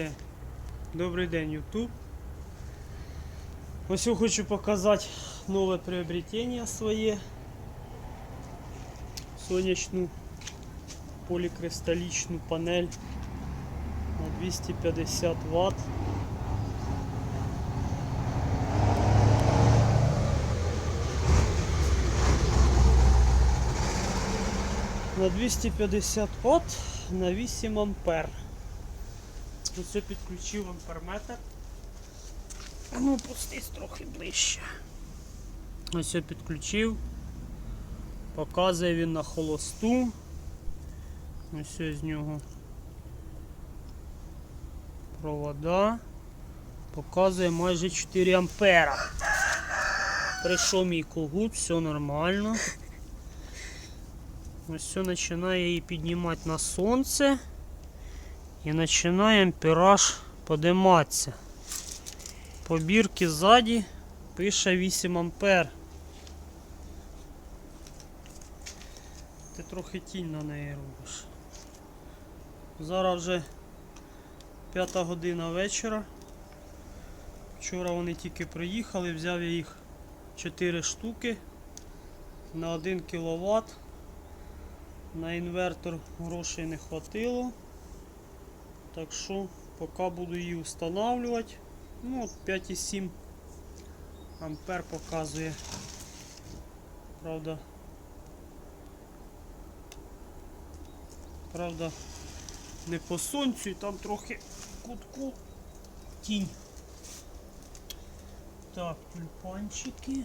день. Добрий день, YouTube. Ось я хочу показати нове приобретення своє. Сонячну полікристалічну панель на 250 Вт. На 250 Вт на 8 ампер. Ось підключив амперметр. А Ну, пустись трохи ближче. Ось підключив. Показує він на холосту. Ось ось з нього провода. Показує майже 4 ампера. Прийшов мій когут, все нормально. Ось все починає її піднімати на сонце. І починає ампераж подиматися. По бірці ззаді пише 8 ампер. Ти трохи тінь на неї робиш. Зараз вже п'ята година вечора. Вчора вони тільки приїхали, взяв я їх 4 штуки на 1 кВт. На інвертор грошей не хватило. Так що поки буду її встановлювати. Ну от 5,7 ампер показує. Правда. Правда, не по сонцю і там трохи кутку тінь. Так, тюльпанчики.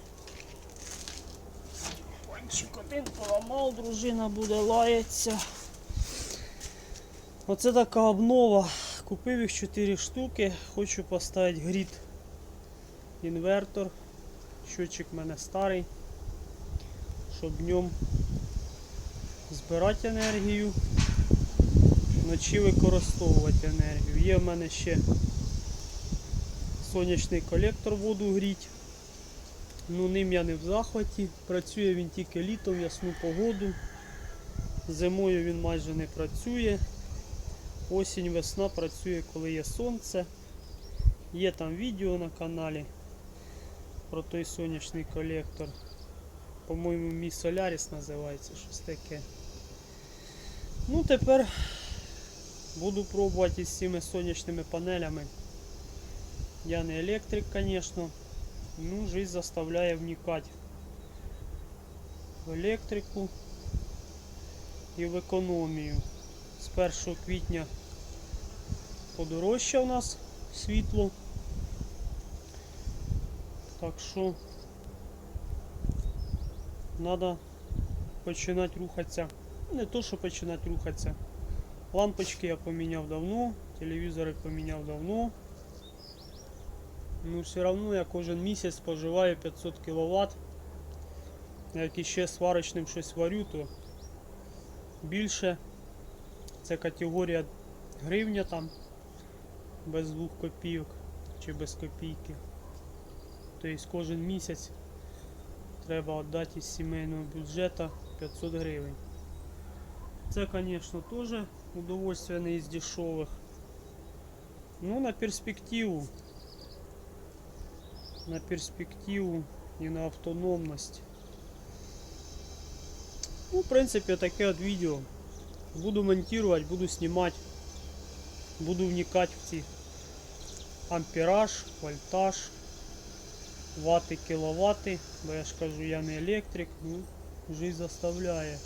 Тюльпанчик один поламав, дружина буде лаятися. Оце така обнова. Купив їх 4 штуки. Хочу поставити грід інвертор. Щотчик в мене старий. Щоб днем збирати енергію, вночі використовувати енергію. Є в мене ще сонячний колектор воду гріть. Ну ним я не в захваті. Працює він тільки літом, в ясну погоду. Зимою він майже не працює. Осінь, весна працює, коли є сонце. Є там відео на каналі про той сонячний колектор. По-моєму, мій Соляріс називається щось таке. Ну, тепер буду пробувати із цими сонячними панелями. Я не електрик, звісно. Ну, жизнь заставляє вникати в електрику і в економію. З 1 квітня подорожче у нас світло. Так що треба починати рухатися. Не то, що починати рухатися. Лампочки я поміняв давно, телевізори поміняв давно. Ну все одно я кожен місяць споживаю 500 кВт. Як іще сварочним щось варю, то більше. Це категорія гривня там без 2 копійок чи без копійки. Тобто кожен місяць треба віддати із сімейного бюджету 500 гривень. Це, звісно, теж удовольствие не із дешевих. Ну, на перспективу. На перспективу і на автономність. Ну, в принципі, таке от відео. Буду монтировать, буду снимать, буду вникать в ці ампераж, вольтаж, вати, кіловати, бо я ж кажу, я не електрик, ну, жизнь заставляє.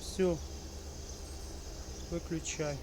Все, виключай.